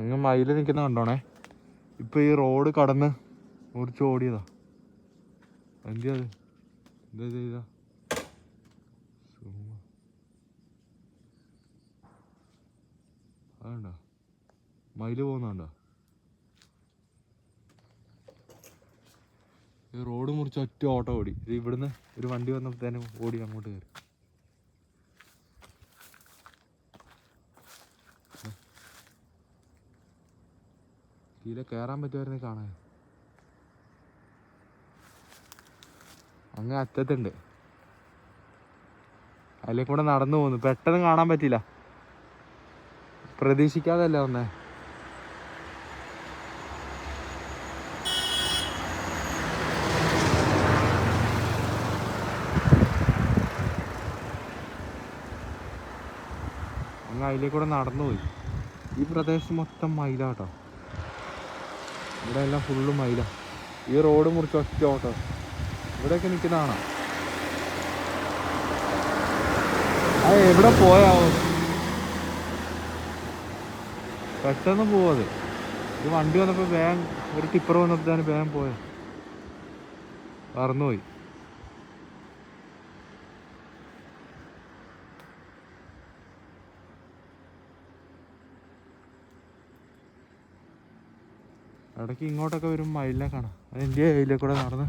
അങ്ങ് മയിൽ നിൽക്കുന്ന കണ്ടോണേ. ഇപ്പൊ ഈ റോഡ് കടന്ന് മുറിച്ച് ഓടിയതാ. എന്തിയാ അത്? എന്താ ചെയ്താ? അതുണ്ടോ മയിൽ പോകുന്നുണ്ടോ? ഈ റോഡ് മുറിച്ച് ഒറ്റ ഓട്ടോ ഓടി. ഇവിടുന്ന് ഒരു വണ്ടി വന്നപ്പോഴത്തേനും ഓടി അങ്ങോട്ട് കയറി. ഇതിലെ കയറാൻ പറ്റുമായിരുന്നു കാണാൻ. അങ്ങ് അറ്റത്തുണ്ട്. അതിലേ കൂടെ നടന്നു പോന്നു. പെട്ടെന്ന് കാണാൻ പറ്റില്ല പ്രതീക്ഷിക്കാതല്ല വന്നേ? അങ്ങ് അതിലേ കൂടെ നടന്നു പോയി. ഈ പ്രദേശം മൊത്തം മയിലാട്ടോ ഇവിടെ എല്ലാം ഫുള്ള് മൈല. ഈ റോഡ് മുറിച്ച് ഒറ്റ ഓട്ടോ. ഇവിടെയൊക്കെ നിൽക്കുന്നതാണോ ആ എവിടെ പോയാവോ പെട്ടെന്ന് പോവത്. ഇത് വണ്ടി വന്നപ്പോൾ വേഗം ഒരു ടിപ്പർ വന്നപ്പോഴത്തേന് വേഗം പോയത് പറന്നുപോയി ഇടയ്ക്ക് ഇങ്ങോട്ടൊക്കെ വരും മയിലിനെ കാണാം. അത് ഇന്ത്യ അതിലെ കൂടെ നടന്ന്.